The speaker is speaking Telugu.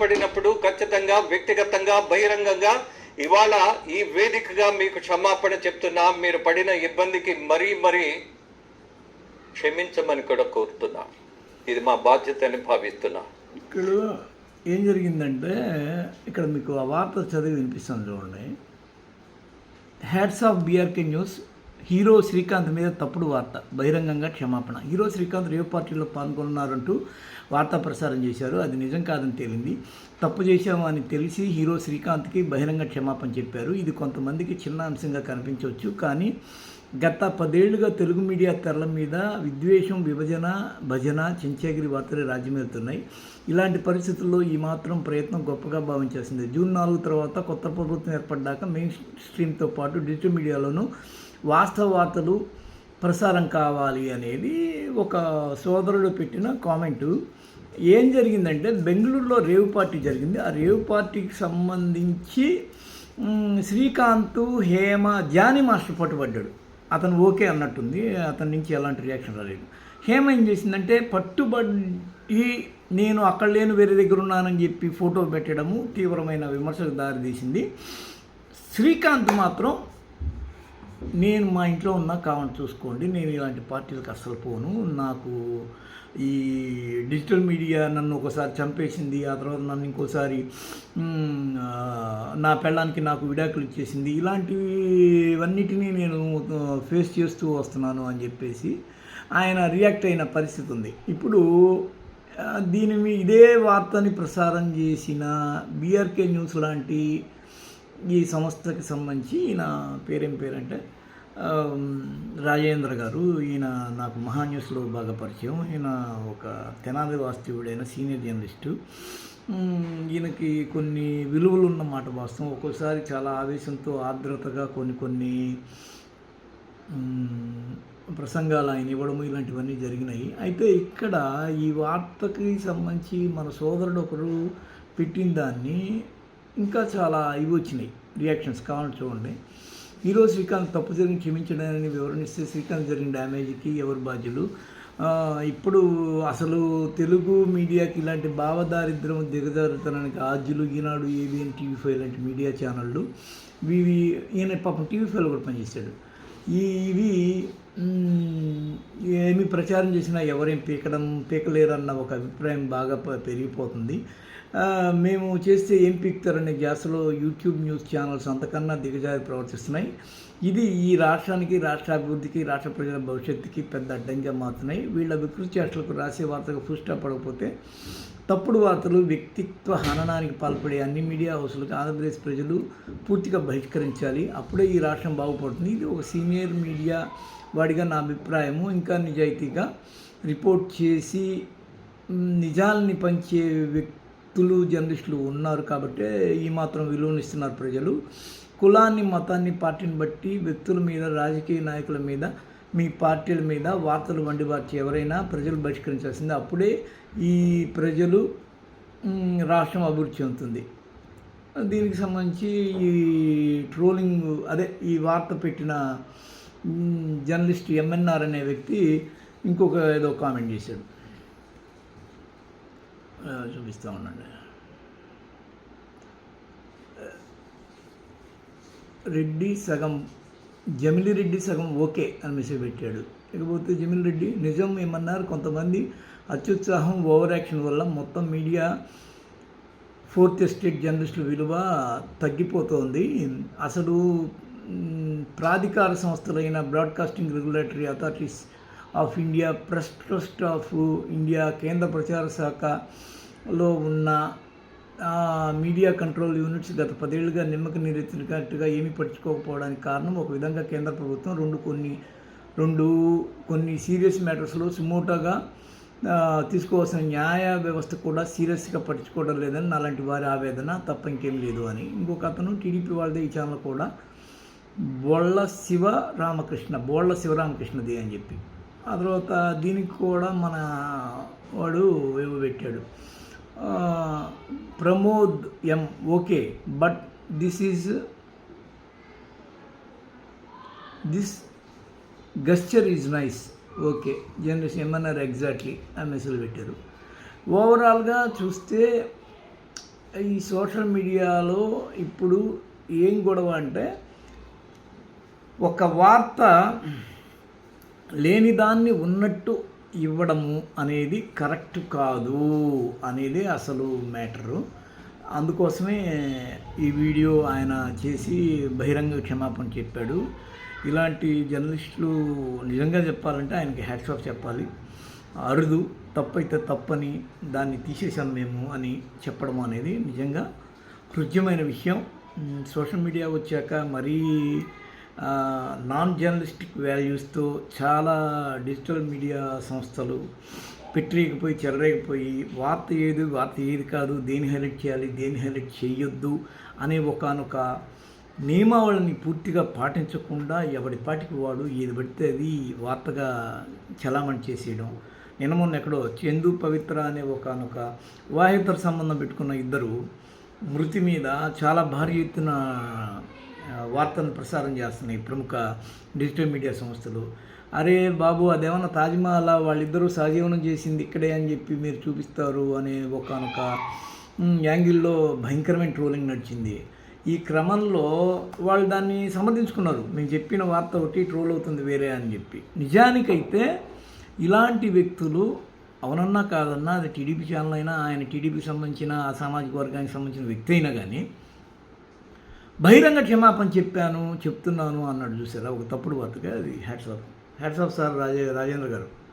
పడినప్పుడు ఖచ్చితంగా వ్యక్తిగతంగా బహిరంగంగా ఇవాళ ఈ వేదికగా మీకు క్షమాపణ చెప్తున్నా మీరు పడిన ఇబ్బందికి మరీ మరీ క్షమించమని కూడా కోరుతున్నా. ఇది మా బాధ్యత అని భావిస్తున్నా. ఇక్కడ ఏం జరిగిందంటే ఇక్కడ మీకు ఆ వార్త చదివి వినిపిస్తాను చూడండి. Hats off BRK news hero Srikanth మీద తప్పుడు వార్త బహిరంగంగా క్షమాపణ. హీరో శ్రీకాంత్ రేవ్ పార్టీలో పాల్గొన్నారంటూ వార్తా ప్రసారం చేశారు. అది నిజం కాదని తేలింది. తప్పు చేశాము అని తెలిసి హీరో శ్రీకాంత్కి బహిరంగ క్షమాపణ చెప్పారు. ఇది కొంతమందికి చిన్న అంశంగా కనిపించవచ్చు. కానీ గత పదేళ్ళుగా తెలుగు మీడియా తెరల మీద విద్వేషం విభజన భజన చెంచాగిరి వార్తలు రాజ్యమేలుతున్నాయి ఇలాంటి పరిస్థితుల్లో ఈ మాత్రం ప్రయత్నం గొప్పగా భావించాల్సిందే. జూన్ నాలుగు తర్వాత కొత్త ప్రభుత్వం ఏర్పడ్డాక మెయిన్ స్ట్రీమ్తో పాటు డిజిటల్ మీడియాలోనూ వాస్తవ వార్తలు ప్రసారం కావాలి అనేది ఒక సోదరుడు పెట్టిన కామెంటు. ఏం జరిగిందంటే బెంగళూరులో రేవ్ పార్టీ జరిగింది. ఆ రేవ్ పార్టీకి సంబంధించి శ్రీకాంత్ హేమ జానీ మాస్టర్ పట్టుబడ్డాడు. అతను ఓకే అన్నట్టుంది. అతని నుంచి ఎలాంటి రియాక్షన్ రాలేదు. హేమ ఏం చేసిందంటే పట్టుబడి నేను అక్కడ లేను వేరే దగ్గర ఉన్నానని చెప్పి ఫోటో పెట్టడము తీవ్రమైన విమర్శకు దారితీసింది. శ్రీకాంత్ మాత్రం నేను మా ఇంట్లో ఉన్న కావాలని చూసుకోండి నేను ఇలాంటి పార్టీలకు అస్సలు పోను. నాకు ఈ డిజిటల్ మీడియా నన్ను ఒకసారి చంపేసింది ఆ తర్వాత నన్ను ఇంకోసారి నా పెళ్ళానికి నాకు విడాకులు ఇచ్చేసింది ఇలాంటివన్నిటినీ నేను ఫేస్ చేస్తూ వస్తున్నాను అని చెప్పేసి ఆయన రియాక్ట్ అయిన పరిస్థితి ఉంది. ఇప్పుడు దీని మీ ఇదే వార్తని ప్రసారం చేసిన బీఆర్కే న్యూస్ లాంటి ఈ సంస్థకి సంబంధించి ఈయన పేరేం పేరంటే రాజేంద్ర గారు. ఈయన నాకు మహా న్యూస్లో బాగా పరిచయం. ఈయన ఒక తెనాలి వాస్తవుడైన సీనియర్ జర్నలిస్టు. ఈయనకి కొన్ని విలువలు ఉన్నమాట వాస్తవం. ఒక్కోసారి చాలా ఆవేశంతో ఆర్ద్రతగా కొన్ని కొన్ని ప్రసంగాలు ఆయన ఇవ్వడము ఇలాంటివన్నీ జరిగినాయి. అయితే ఇక్కడ ఈ వార్తకి సంబంధించి మన సోదరుడు ఒకరు పెట్టిన దాన్ని ఇంకా చాలా ఇవి వచ్చినాయి రియాక్షన్స్ కావాలని చూడండి. ఈరోజు శ్రీకాంత్ తప్పు జరిగిన క్షమించడాన్ని వివరణిస్తే శ్రీకాంత్ జరిగిన డ్యామేజ్కి ఎవరు బాధ్యులు? ఇప్పుడు అసలు తెలుగు మీడియాకి ఇలాంటి భావదారిద్ర్యం దిగజారుతనానికి ఆద్యులు ఈనాడు ఏబిఎన్ టీవీ ఫైవ్ లాంటి మీడియా ఛానళ్ళు. ఇవి ఈయన పాపం టీవీ ఫైవ్లో కూడా పనిచేశాడు. ఈ ఇవి ఏమి ప్రచారం చేసినా ఎవరేం పీకడం పీకలేరన్న ఒక అభిప్రాయం బాగా పెరిగిపోతుంది. మేము చేస్తే ఏం పీక్తారనే గ్యాస్లో యూట్యూబ్ న్యూస్ ఛానల్స్ అంతకన్నా దిగజారి ప్రవర్తిస్తున్నాయి. ఇది ఈ రాష్ట్రానికి రాష్ట్ర అభివృద్ధికి రాష్ట్ర ప్రజల భవిష్యత్తుకి పెద్ద అడ్డంగా మారుతున్నాయి. వీళ్ళ వికృతి చేష్టలకు రాసే వార్తకు ఫుల్ పడకపోతే తప్పుడు వార్తలు వ్యక్తిత్వ హననానికి పాల్పడే అన్ని మీడియా హౌసులకు ఆంధ్రప్రదేశ్ ప్రజలు పూర్తిగా బహిష్కరించాలి. అప్పుడే ఈ రాష్ట్రం బాగుపడుతుంది. ఇది ఒక సీనియర్ మీడియా వాడిగా నా అభిప్రాయము ఇంకా నిజాయితీగా రిపోర్ట్ చేసి మ్, నిజాల్ని పంచే వ్యక్తులు జర్నలిస్టులు ఉన్నారు కాబట్టి ఈ మాత్రం విలువనిస్తున్నారు ప్రజలు. కులాన్ని మతాన్ని పార్టీని బట్టి వ్యక్తుల మీద రాజకీయ నాయకుల మీద మీ పార్టీల మీద వార్తలు వండిబార్చి ఎవరైనా ప్రజలు బహిష్కరించాల్సింది. అప్పుడే ఈ ప్రజలు రాష్ట్రం అభివృద్ధి చెందుతుంది. దీనికి సంబంధించి ఈ ట్రోలింగ్ అదే ఈ వార్త పెట్టిన జర్నలిస్ట్ ఎంఎన్ఆర్ అనే వ్యక్తి ఇంకొక ఏదో కామెంట్ చేశాడు. చూపిస్తూ ఉండండి. రెడ్డి సగం జమిలి రెడ్డి సగం ఓకే అని మెసేజ్ పెట్టాడు. ఇకపోతే జమిలి రెడ్డి నిజం ఏమన్నారు? కొంతమంది అత్యుత్సాహం ఓవర్ యాక్షన్ వల్ల మొత్తం మీడియా ఫోర్త్ ఎస్టేట్ జర్నలిస్టుల విలువ తగ్గిపోతోంది. అసలు ప్రాధికార సంస్థలైన broadcasting regulatory authorities of India press trust of India కేంద్ర ప్రచార శాఖలో ఉన్న మీడియా కంట్రోల్ యూనిట్స్ గత పదేళ్ళుగా నిమ్మక నీరెత్తినట్టుగా ఏమీ పట్టించుకోకపోవడానికి కారణం ఒక విధంగా కేంద్ర ప్రభుత్వం రెండు కొన్ని రెండు కొన్ని సీరియస్ మ్యాటర్స్లో సుమోటోగా తీసుకోవాల్సిన న్యాయ వ్యవస్థ కూడా సీరియస్గా పట్టించుకోవడం లేదని అలాంటి వారి ఆవేదన తప్ప ఇంకేం లేదు అని. ఇంకొక అతను టీడీపీ వాళ్ళదే ఈ ఛానల్ కూడా బోళ్ళ శివ రామకృష్ణ బోళ్ళ శివరామకృష్ణది అని చెప్పి. ఆ తర్వాత దీనికి కూడా మన వాడు ఏవో పెట్టాడు. Pramod M okay but this is this gesture is nice. Okay generation ఏమన్నారు ఎగ్జాక్ట్లీ ఆ మెసేజ్ పెట్టారు. ఓవరాల్గా చూస్తే ఈ సోషల్ మీడియాలో ఇప్పుడు ఏం గొడవ అంటే ఒక వార్త లేని దాన్ని ఉన్నట్టు ఇవ్వడము అనేది కరెక్ట్ కాదు అనేది అసలు మ్యాటరు. అందుకోసమే ఈ వీడియో ఆయన చేసి బహిరంగ క్షమాపణ చెప్పాడు. ఇలాంటి జర్నలిస్టులు నిజంగా చెప్పాలంటే ఆయనకి హ్యాట్స్ ఆఫ్ చెప్పాలి. అరుదు తప్పైతే తప్పని దాన్ని తీసేసాం మేము అని చెప్పడం అనేది నిజంగా హృద్యమైన విషయం. సోషల్ మీడియా వచ్చాక మరీ నాన్ జర్నలిస్టిక్ వాల్యూస్తో చాలా డిజిటల్ మీడియా సంస్థలు పెట్టలేకపోయి చెలరేకపోయి వార్త ఏది వార్త ఏది కాదు దేని హైలైట్ చేయాలి దేని హైలైట్ చేయొద్దు అనే ఒకనొక నియమావళిని పూర్తిగా పాటించకుండా ఎవడి పాటికి వాడు ఏది పడితే అది వార్తగా చలామణి చేసేయడం. నిన్న మొన్న ఎక్కడో చందు పవిత్ర అనే ఒకనొక వాహితర సంబంధం పెట్టుకున్న ఇద్దరు మృతి మీద చాలా భారీ ఎత్తున వార్తను ప్రసారం చేస్తున్నాయి ప్రముఖ డిజిటల్ మీడియా సంస్థలు. అరే బాబు అదేమన్నా తాజ్మహల్ వాళ్ళిద్దరూ సహజీవనం చేసింది ఇక్కడే అని చెప్పి మీరు చూపిస్తారు అనే ఒకనొక యాంగిల్లో భయంకరమైన ట్రోలింగ్ నడిచింది. ఈ క్రమంలో వాళ్ళు దాన్ని సమర్థించుకున్నారు. మేము చెప్పిన వార్త ఒకటి ట్రోల్ అవుతుంది వేరే అని చెప్పి. నిజానికైతే ఇలాంటి వ్యక్తులు అవునన్నా కాదన్నా అది టీడీపీ ఛానల్ అయినా ఆయన టీడీపీకి సంబంధించిన ఆ సామాజిక వర్గానికి సంబంధించిన వ్యక్తి అయినా కానీ బహిరంగ క్షమాపణ చెప్పాను చెప్తున్నాను అన్నాడు చూసారా? ఒక తప్పుడు వార్తగా అది. Hats off hats off sir Raje Rajendra garu.